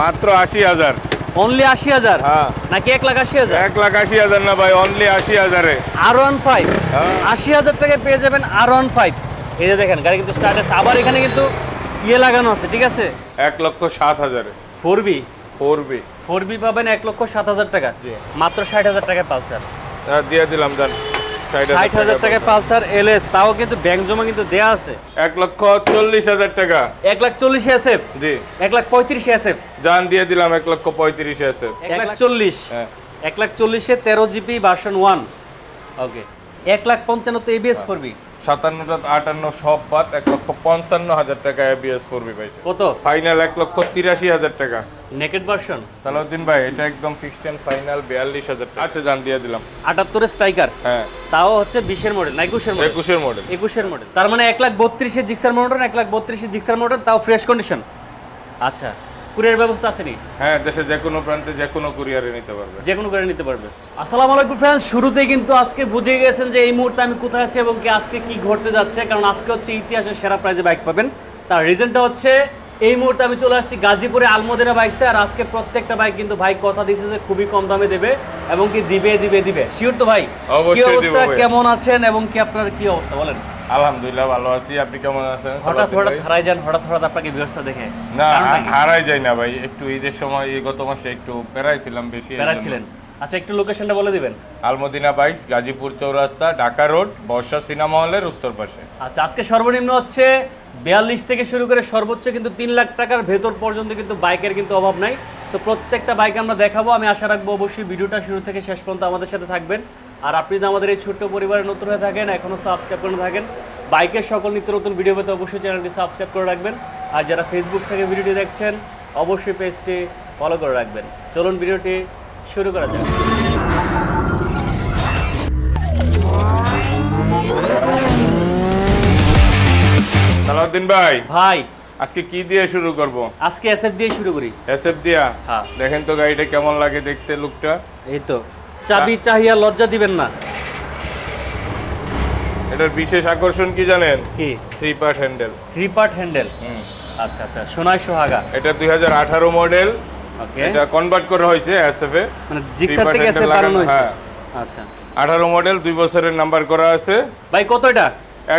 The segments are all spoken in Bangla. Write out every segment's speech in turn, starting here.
মাত্র আশি হাজার। অনলি আশি হাজার? হ্যাঁ। নাকি এক লাখ আশি হাজার? এক লাখ আশি হাজার না ভাই অনলি আশি হাজারে। আর ওয়ান ফাইভ। হ্যাঁ। আশি হাজার টাকায় পেয়ে যাবেন আর ওয়ান ফাইভ। এই যে দেখেন গাড়ি কিন্তু স্টার্ট আছে। আবার এখানে কিন্তু ইয়ে লাগানো আছে ঠিক আছে? এক লক্ষ সাত হাজারে। Four B four B four B পাবেন এক লক্ষ সাত হাজার টাকা। মাত্র ষাট হাজার টাকায় পালসার। দিয়ে দিলাম জান। ষাট হাজার টাকায় পালসার এলএস তাও কিন্তু ব্যাংক জমা কিন্তু দেয়া আছে। এক লক্ষ চল্লিশ হাজার টাকা। এক লাখ চল্লিশ এসএফ। জি। এক লাখ পঁয়ত্রিশ এসএফ। জান দিয়ে দিলাম এক লক্ষ পঁয়ত্রিশ আছে এক লাখ চল্লিশ। হ্যাঁ। এক লাখ চল্লিশে তেরো জিবি ভার্সন ওয়ান ওকে এক লাখ পঞ্চান্ন এবিএস ফোর বি সাতান্নটা আটান্ন সব বাদ এক লক্ষ পঞ্চান্ন হাজার টাকা এবিএস ফোর বি পাইছে। কত? ফাইনাল এক লক্ষ তিরাশি হাজার টাকা। নেকেড ভার্সন সালাউদ্দিন ভাই এটা একদম ফিক্সড এন্ড ফাইনাল বিয়াল্লিশ হাজার টাকা। আচ্ছা জান দিয়ে দিলাম। আটাত্তরের স্ট্রাইকার হ্যাঁ। তাও হচ্ছে বিশের মডেল না একুশের মডেল একুশের মডেল একুশের মডেল তার মানে এক লাখ বত্রিশের জিক্সার মোটর এক লাখ বত্রিশের জিক্সার মোটর তাও ফ্রেশ কন্ডিশন আচ্ছা। কুরিয়ার ব্যবস্থা আছে নি? হ্যাঁ দেশে যে কোনো প্রান্তে যে কোনো কুরিয়ারে নিতে পারবে। যে কোনো করে নিতে পারবে। আসসালামু আলাইকুম ফ্রেন্ডস শুরুতেই কিন্তু আজকে বুঝে গেছেন যে এই মুহূর্তে আমি কোথায় আছি এবং কি আজকে কি ঘটতে যাচ্ছে কারণ আজকে হচ্ছে ইতিহাসের সেরা প্রাইজে বাইক পাবেন। তার রিজনটা হচ্ছে এই মুহূর্তে আমি চলে আসছি গাজীপুরে আলমদিনা বাইকসে আর আজকে প্রত্যেকটা বাইক কিন্তু ভাই কথা দিয়েছে যে খুবই কম দামে দেবে এবং কি দিবে দিবে দিবে। শিওর তো ভাই? কি অবস্থা? কেমন আছেন এবং কি আপনার কি অবস্থা? বলেন। আলহামদুলিল্লাহ ভালো আছি। আপনি কেমন আছেন? হঠাৎ হঠাৎ হারাই যান হঠাৎ হঠাৎ আপনাকে ব্যবস্থা দেখে। না হারাই যায় না ভাই একটু ঈদের সময় এই গত মাসে একটু পেরাই ছিলাম বেশি এর প্যারা জন্য। ছিলেন আচ্ছা একটু লোকেশনটা বলে দিবেন। Almadina bikes Gazipur Chowrasta Dhaka road Barsha cinema হলের উত্তর পাশে। আচ্ছা আজকে সর্বনিম্ন হচ্ছে বিয়াল্লিশ থেকে শুরু করে সর্বোচ্চ কিন্তু তিন লাখ টাকার ভেতর পর্যন্ত কিন্তু বাইকের কিন্তু অভাব নাই। তো প্রত্যেকটা বাইক আমরা দেখাবো আমি আশা রাখব অবশ্যই ভিডিওটা শুরু থেকে শেষ পর্যন্ত আমাদের সাথে থাকবেন। আর আপনি যদি আমাদের এই ছোট্ট পরিবারে নতুন হয়ে থাকেন এখনও সাবস্ক্রাইব করে থাকেন বাইকের সকল নিত্য নতুন ভিডিও পেতে অবশ্যই চ্যানেলটি সাবস্ক্রাইব করে রাখবেন। আর যারা ফেসবুক থেকে ভিডিওটি দেখছেন অবশ্যই পেজটি ফলো করে রাখবেন। চলুন ভিডিওটি শুরু করা যাক। সালাউদ্দিন ভাই ভাই। আজকে কি দিয়ে শুরু করব? আজকে এসএফ দিয়ে শুরু করি। এসএফ দিয়া? হ্যাঁ। দেখেন তো গাড়িটা কেমন লাগে দেখতে লুকটা এই তো। চাবি চাহিয়া লজ্জা দিবেন না। এটার বিশেষ আকর্ষণ কি জানেন? কি? Three part handle three part handle আচ্ছা আচ্ছা। সোনাই সোহাগা। এটা দুই হাজার আঠারো মডেল এটা কনভার্ট করা হয়েছে এসএফ এ মানে জিক্সার থেকে এসে বানানো হয়েছে। হ্যাঁ। আচ্ছা। আঠারো মডেল দুই বছরের নাম্বার করা আছে। ভাই কত এটা?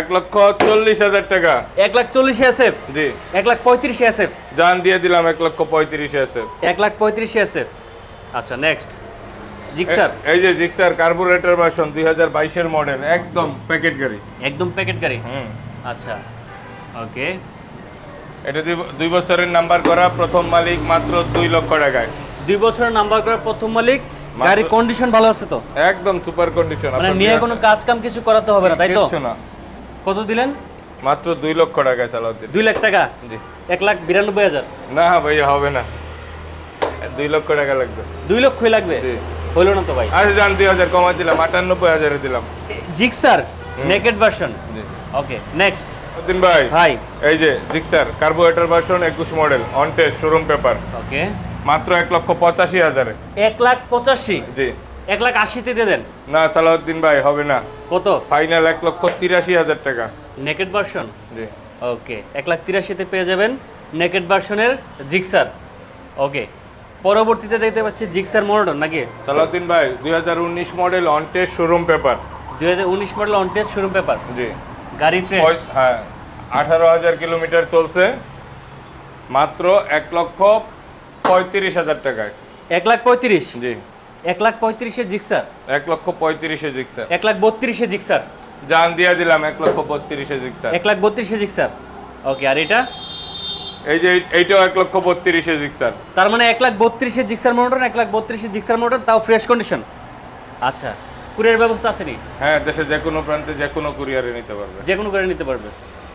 এক লক্ষ চল্লিশ হাজার টাকা। এক লাখ চল্লিশ এসএফ জি। এক লাখ পঁয়ত্রিশ এসএফ জান দিয়ে দিলাম এক লক্ষ পঁয়ত্রিশ আছে এক লাখ পঁয়ত্রিশ এসএফ আচ্ছা নেক্সট জিক্সার? এই যে জিক্সার কার্বোরেটর ভার্সন দুই হাজার বাইশের মডেল একদম প্যাকেট গাড়ি। একদম প্যাকেট গাড়ি? হুম। আচ্ছা ওকে। এটা দুই- বছরের নাম্বার করা প্রথম মালিক মাত্র দুই লক্ষ টাকায়। দুই বছরের নাম্বার করার প্রথম মালিক? গাড়ির কন্ডিশন ভালো আছে তো? একদম সুপার কন্ডিশন মানে নিয়ে কোনো কাজ কাম কিছু করাতে হবে না তাই তো? না। কত দিলেন? মাত্র দুই লক্ষ টাকায় চালাতে দুই লাখ টাকা? জি। এক লাখ বিরানব্বই হাজার? না ভাই হবে না। দুই লক্ষ টাকা লাগবে। দুই লক্ষই লাগবে? জি। হইল না তো ভাই? আচ্ছা জান দুই হাজার কমাই দিলাম আটানব্বই হাজারে দিলাম। জিক্সার নেকেড ভার্সন জি। ওকে নেক্সট দিন ভাই ভাই এই যে জিক্সার কার্বোরেটর ভার্সন একুশ model on test showroom paper okay মাত্র এক লক্ষ পঁচাশি হাজারে। এক লাখ পঁচাশি? জি। এক লাখ আশিতে দিয়ে দেন? না সালাউদ্দিন ভাই হবে না। কত? ফাইনাল এক লক্ষ তিরাশি হাজার টাকা। নেকেড ভার্সন জি। ওকে এক লাখ তিরাশিতে পেয়ে যাবেন নেকেড ভার্সনের জিক্সার। ওকে পরবর্তীতে দেখতে পাচ্ছি জিক্সার মডেল নাকি? সালাউদ্দিন ভাই দুই হাজার উনিশ model on test showroom paper দুই হাজার উনিশ model on test showroom paper জি। গাড়ি ফ্রেশ হ্যাঁ। আঠারো হাজার কিলোমিটার চলছে। মাত্র এক লক্ষ পঁয়ত্রিশ হাজার টাকায়। এক লাখ পঁয়ত্রিশ? জি। এক লাখ পঁয়ত্রিশে জিক্সার? এক লক্ষ পঁয়ত্রিশে জিক্সার। এক লাখ বত্রিশে জিক্সার? জান দিয়ে দিলাম এক লক্ষ বত্রিশে জিক্সার। এক লাখ বত্রিশে জিক্সার। ওকে আর এটা? এই যে এইটাও এক লক্ষ বত্রিশে জিক্সার। তার মানে এক লাখ বত্রিশে জিক্সার মোটর এক লাখ বত্রিশে জিক্সার মোটর তাও ফ্রেশ কন্ডিশন। আচ্ছা কুরিয়ার ব্যবস্থা আছে নি? হ্যাঁ দেশে যে কোনো প্রান্তে যে কোনো কুরিয়ারে নিতে পারবে। যে কোনো করে নিতে পারবে।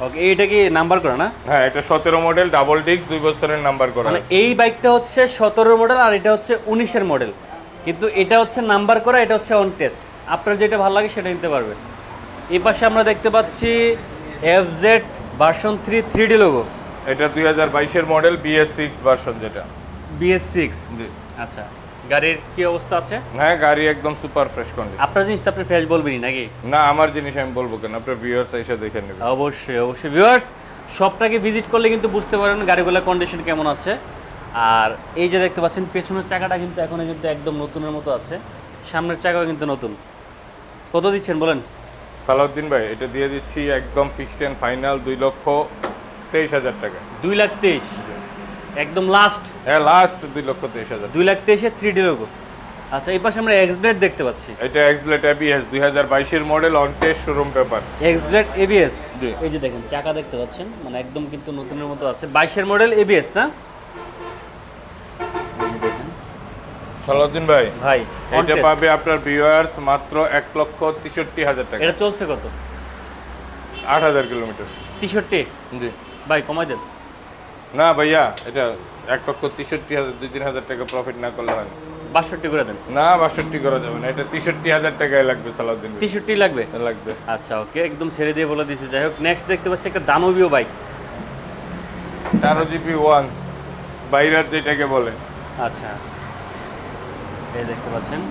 ওকে এইটা কি নাম্বার করা না? হ্যাঁ এটা সতেরো মডেল ডাবল ডিস্ক দুই বছরের নাম্বার করা মানে এই বাইকটা হচ্ছে সতেরো মডেল আর এটা হচ্ছে উনিশের মডেল কিন্তু এটা হচ্ছে নাম্বার করা এটা হচ্ছে অন টেস্ট আপনার যেটা ভালো লাগে সেটা নিতে পারবেন এই পাশে আমরা দেখতে পাচ্ছি F Z version three three D logo এটা দুই হাজার বাইশের মডেল বিএস সিক্স ভার্সন যেটা। বিএস সিক্স জি। আচ্ছা গাড়ির কি অবস্থা আছে? হ্যাঁ গাড়ি একদম সুপার ফ্রেশ কন্ডিশন আপনার জিনিসটা আপনি ফ্রেশ বলবেনই নাকি? না আমার জিনিস আমি বলব কেন? আপনার ভিউয়ার্স এসে দেখে নেবে। অবশ্যই অবশ্যই। ভিউয়ার্স শপটাকে ভিজিট করলে কিন্তু বুঝতে পারবেন গাড়িগুলোর কন্ডিশন কেমন আছে। আর এই যে দেখতে পাচ্ছেন পেছনের চাকাটা কিন্তু এখনও কিন্তু একদম নতুনের মতো আছে। সামনের চাকাও কিন্তু নতুন। কত দিচ্ছেন বলেন? সালাউদ্দিন ভাই এটা দিয়ে দিচ্ছি একদম ফিক্সড অ্যান্ড ফাইনাল দুই লক্ষ তেইশ হাজার টাকা। দুই লাখ তেইশ। একদম লাস্ট হ্যাঁ লাস্ট দুই লক্ষ তেইশ হাজার। দুই লাখ তেইশে থ্রি ডি লোগো আচ্ছা এই পাশে আমরা এক্স ব্লেড দেখতে পাচ্ছি। এটা এক্সব্লেড এবিএস দুই হাজার বাইশের model on test showroom paper X Blade ABS জি। এই যে দেখেন চাকা দেখতে পাচ্ছেন মানে একদম কিন্তু নতুনের মতো আছে। বাইশের মডেল এবিএস না? সালাউদ্দিন ভাই ভাই এটা পাবে আপনার ভিউয়ার্স মাত্র এক লক্ষ তেষট্টি হাজার টাকা। এটা চলছে কত? আট হাজার কিলোমিটার। তেষট্টি। জি। ভাই কমাই দেন। না ভাইয়া এটা এক লক্ষ তেষট্টি হাজার দুই তিন হাজার টাকা প্রফিট না করলে হয় বাষট্টি করে দেন। না বাষট্টি করা যাবে না। এটা তেষট্টি হাজার টাকায় লাগবে সালাউদ্দিন। তেষট্টি লাগবে? লাগবে। আচ্ছা ওকে একদম ছেড়ে দিয়ে বলে দিয়েছে। যাই হোক নেক্সট দেখতে পাচ্ছি একটা দানবীয় বাইক তেরো জিবি ওয়ান বাইরের যেটাকে বলে। আচ্ছা এই দেখতে পাচ্ছেন।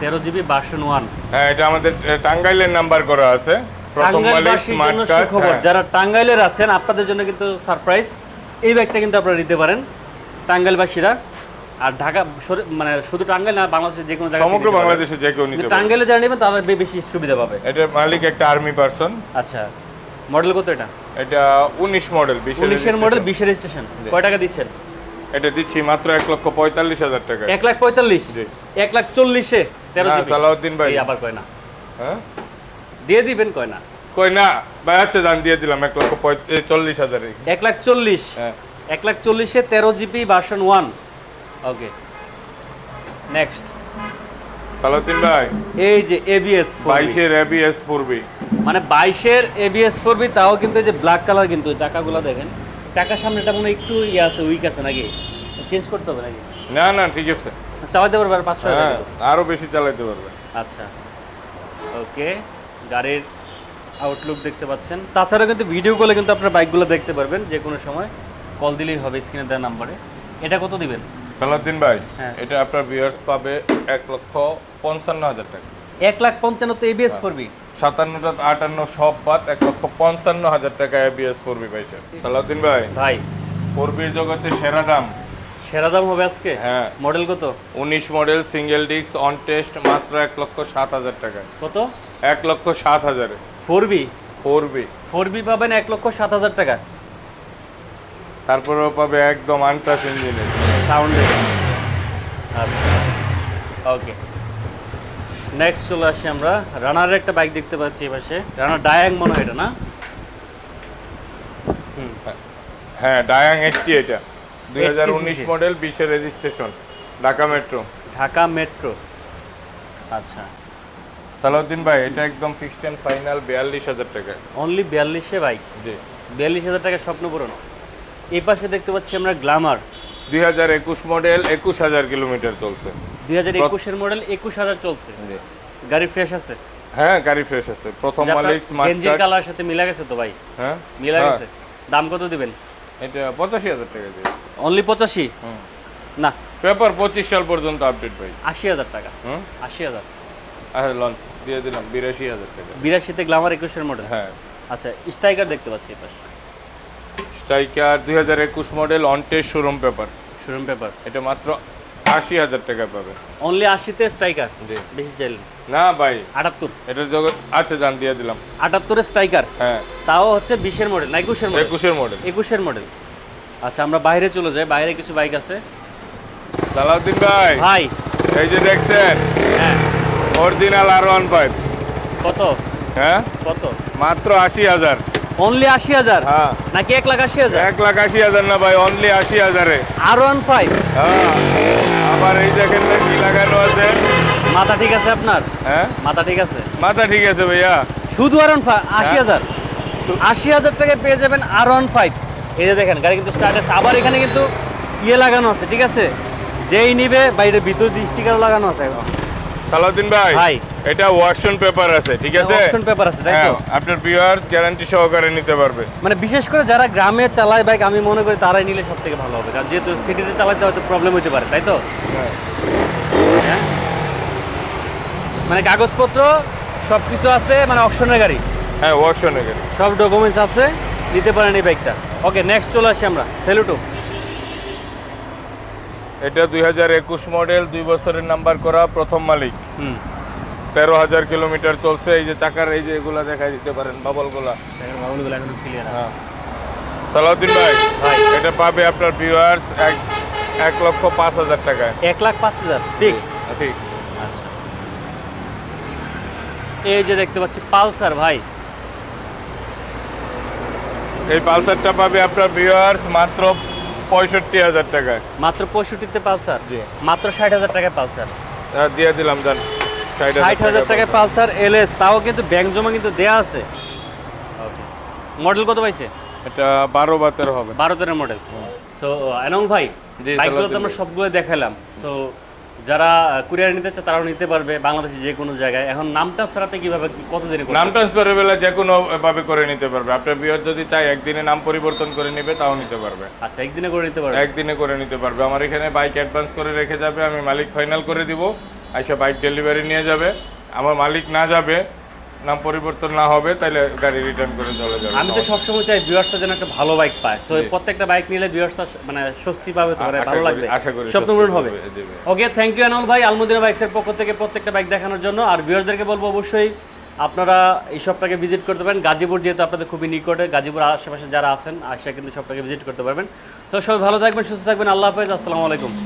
তেরো জিবি বাসন ওয়ান হ্যাঁ এটা আমাদের টাঙ্গাইলের নাম্বার করা আছে। সুখবর। যারা টাঙ্গাইলের আছেন আপনাদের জন্য কিন্তু সারপ্রাইজ এই ব্যাগটা কিন্তু আপনারা নিতে পারেন টাঙ্গাইলবাসীরা। আর ঢাকা মানে শুধু টাঙ্গাইল না বাংলাদেশের যে কোনো জায়গায় সমগ্র বাংলাদেশে যে কেউ নিতে টাঙ্গাইলে যারা নেবেন তারা বেশি সুবিধা পাবে। এটার মালিক একটা আর্মি পার্সন আচ্ছা মডেল কত এটা? এটা উনিশ মডেল উনিশের মডেল বিশের স্টেশন কয় টাকা দিচ্ছেন? এটা দিচ্ছি মাত্র এক লক্ষ পঁয়তাল্লিশ হাজার টাকা। এক লাখ পঁয়তাল্লিশ? জি। এক লাখ চল্লিশে সালাউদ্দিন ভাই। আবার কয় না। হ্যাঁ? দিয়ে দিবেন কয় না? কই না ভাই আচ্ছা জান দিয়ে দিলাম এক লক্ষ চল্লিশ হাজারে এক লাখ চল্লিশ? হ্যাঁ। এক লাখ চল্লিশে তেরো GB version one okay next Salauddin ভাই। এই যে এবিএস বাইশের এবিএস পূর্বে। মানে বাইশের এবিএস পড়বি তাও কিন্তু এই যে ব্ল্যাক কালার কিন্তু চাকাগুলো দেখেন। চাকার সামনেটা মনে একটু ইয়ে আছে উইক আছে নাকি? চেঞ্জ করতে হবে নাকি? না না ঠিক আছে। চালাতে পারবে আর পাঁচশো হ্যাঁ আরও বেশি চালাইতে পারবে। আচ্ছা। ওকে গাড়ির আউটলুক দেখতে পাচ্ছেন। তাছাড়া কিন্তু ভিডিও কলে কিন্তু আপনার বাইকগুলো দেখতে পারবেন যে কোনো সময়। কল দিলেই হবে স্ক্রিনে দেওয়া নাম্বারে এটা কত দিবেন? সালাউদ্দিন ভাই হ্যাঁ। এটা আপনার ভিউয়ার্স পাবে এক লক্ষ পঞ্চান্ন হাজার টাকা। এক লাখ পঞ্চান্ন তো এবিএস পড়বি সাতান্নটা আটান্ন সব বাদ এক লক্ষ পঞ্চান্ন হাজার টাকা এবিএস পড়বে ভাই সালাউদ্দিন ভাই ভাই। পূর্বীর জগতে সেরা দাম। সেরা দাম হবে আজকে? হ্যাঁ। মডেল কত? উনিশ model single disc on test মাত্র এক লক্ষ সাত হাজার টাকা কত? এক লক্ষ সাত হাজারে। Four B four B four B পাবেন এক লক্ষ সাত হাজার টাকা। তারপরেও পাবে একদম আনটাস ইঞ্জিনে। সাউন্ড আচ্ছা। ওকে নেক্সট চলে আসি আমরা। রানারের একটা বাইক দেখতে পাচ্ছি এই পাশে। রানার ডায়াং মনে হয় এটা না? হ্যাঁ ডায়াং এইটটি এটা। দুই হাজার উনিশ মডেল বিশের registration Dhaka metro Dhaka metro আচ্ছা। সালাউদ্দিন ভাই এটা একদম ফিক্সড অ্যান্ড ফাইনাল বিয়াল্লিশ হাজার টাকা। অনলি বিয়াল্লিশে বাইক জি। বিয়াল্লিশ হাজার টাকা স্বপ্ন পূরণ। এই পাশে দেখতে পাচ্ছি আমরা গ্লামার দুই হাজার একুশ মডেল একুশ হাজার কিলোমিটার চলছে। দুই হাজার একুশের মডেল একুশ হাজার চলছে। গাড়ি ফ্রেশ আছে? হ্যাঁ গাড়ি ফ্রেশ আছে। প্রথম মালিক গেঞ্জির কালার সাথে মিলা গেছে তো ভাই? হ্যাঁ। মিলা হ্যাঁ, গেছে। দাম কত দিবেন? এটা পঁচাশি হাজার টাকা দিয়ে। অনলি পঁচাশি? হুম। না। পেপার পঁচিশ সাল পর্যন্ত আপডেট ভাই। আশি হাজার টাকা। হুম? আশি হাজার। আচ্ছা লন দিয়ে দিলাম বিরাশি হাজার টাকা। বিরাশিতে গ্লামার একুশের মডেল হ্যাঁ। আচ্ছা স্ট্রাইকার দেখতে পাচ্ছি এপাশ। স্ট্রাইকার দুই হাজার একুশ model on test showroom paper showroom paper এটা মাত্র আশি হাজার টাকা পাবে। অনলি আশিতে স্ট্রাইকার জি। বেশি চাইলেন না। ভাই। আটাত্তর। জগৎ আচ্ছা জান দিয়ে দিলাম। আটাত্তরে স্ট্রাইকার হ্যাঁ। তাও হচ্ছে বিশের মডেল না একুশের মডেল একুশের মডেল একুশের মডেল আচ্ছা আমরা বাইরে চলে যাই বাইরে কিছু বাইক আছে। সালাউদ্দিন ভাই। ভাই। এই যে দেখছেন? হ্যাঁ। অরিজিনাল আর ওয়ান ফাইভ কত? হ্যাঁ? কত? মাত্র আশি হাজার। অনলি আশি হাজার? হ্যাঁ। নাকি এক লাখ আশি হাজার? এক লাখ আশি হাজার না ভাই অনলি আশি হাজারে। আর ওয়ান ফাইভ হ্যাঁ। আবার এই দেখেন না কি লাগানো আছে? মাথা ঠিক আছে আপনার? হ্যাঁ? মাথা ঠিক আছে? মাথা ঠিক আছে ভাইয়া। শুধু আর ওয়ান ফাইভ আশি হ্যাঁ। হাজার। আশি হাজার টাকায় পেয়ে যাবেন আর ওয়ান ফাইভ এই যে দেখেন গাড়ি কিন্তু স্টার্ট আছে। আবার এখানে কিন্তু ইয়ে লাগানো আছে ঠিক আছে? যেই নিবে বাইরে ভিতর স্টিকার লাগানো আছে সালাউদ্দিন ভাই ভাই। এটা ওয়ার্কশন পেপার আছে ঠিক আছে? অপশন পেপার আছে তাই হ্যাঁ তো আপনার ভিউয়ার্স গ্যারান্টি সহকারে নিতে পারবে। মানে বিশেষ করে যারা গ্রামে চালায় বাইক আমি মনে করি তারাই নিলে সব থেকে ভালো হবে। কারণ যেহেতু সিটিতে চালাতে হয়তো প্রবলেম হতে পারে তাই তো? হ্যাঁ? মানে কাগজপত্র সব কিছু আছে মানে অপশনের গাড়ি? হ্যাঁ ওয়ার্কশনে গাড়ি। সব ডকুমেন্টস আছে নিতে পারেন এই বাইকটা ওকে নেক্সট চলে আসি আমরা। সেলুটো এটা দুই হাজার একুশ মডেল দুই বছরের নাম্বার করা প্রথম মালিক। হুম। তেরো হাজার কিলোমিটার চলছে এই যে চাকার এই যে এগুলা দেখা দিতে পারেন বাবলগুলা। হ্যাঁ। সালাউদ্দিন ভাই এটা পাবে আপনার ভিউয়ার্স এক এক লক্ষ পাঁচ হাজার টাকায়। এক লাখ পাঁচ হাজার ফিক্সড ঠিক আচ্ছা। এই যে দেখতে পাচ্ছি পালসার ভাই। এই পালসারটা পাবে আপনার ভিউয়ার্স মাত্র পঁয়ষট্টি হাজার টাকায়। মাত্র পঁয়ষট্টিতে পালসার? জি। মাত্র ষাট হাজার টাকায় পালসার? দিয়ে দিলাম জান। ষাট হাজার টাকায় পালসার। এলএস তাও কিন্তু ব্যাংক জমা কিন্তু দেয়া আছে। মডেল কত পাইছে? এটা বারো বা তেরো হবে। বারো তেরো মডেল সো এনাউল ভাই বাইকগুলো তো আমরা সবগুলো দেখালাম। সো যারা কুরিয়ার নিতে চায় তারাও নিতে পারবে বাংলাদেশে যে কোনো জায়গায়। এখন নাম ট্রান্সফার আপনি কীভাবে কত দিনে ট্রান্সফারের বেলা যে কোনো ভাবে করে নিতে পারবে। আপনার বিয়ার যদি চায় একদিনে নাম পরিবর্তন করে নেবে তাও নিতে পারবে। আচ্ছা একদিনে করে নিতে পারবে? একদিনে করে নিতে পারবে। আমার এখানে বাইক অ্যাডভান্স করে রেখে যাবে আমি মালিক ফাইনাল করে দিব আইসা বাইক ডেলিভারি নিয়ে যাবে। আমার মালিক না যাবে নাম পরিবর্তন না হবে তাহলে গাড়ি রিটার্ন করে চলে যাবে। আমি তো সবসময় চাই ভিউয়ার্সটা যেন একটা ভালো বাইক পায়। সো প্রত্যেকটা বাইক নিলে ভিউয়ার্সটা মানে স্বস্তি পাবে তো আ- ভালো লাগবে। আশা করি স্বপ্ন পূরণ হবে। ওকে থ্যাংক ইউ আনাউল ভাই আলমুদিনা বাইকসের পক্ষ থেকে প্রত্যেকটা বাইক দেখানোর জন্য। আর ভিউয়ার্সদেরকে বলব অবশ্যই আপনারা এই শপটাকে ভিজিট করতে পারেন। গাজীপুর যেহেতু আপনাদের খুবই নিকটে গাজীপুর আশেপাশে যারা আছেন আসে কিন্তু শপটাকে ভিজিট করতে পারবেন। তো সবাই ভালো থাকবেন সুস্থ থাকবেন। আল্লাহ হাফেজ আসসালামু আলাইকুম।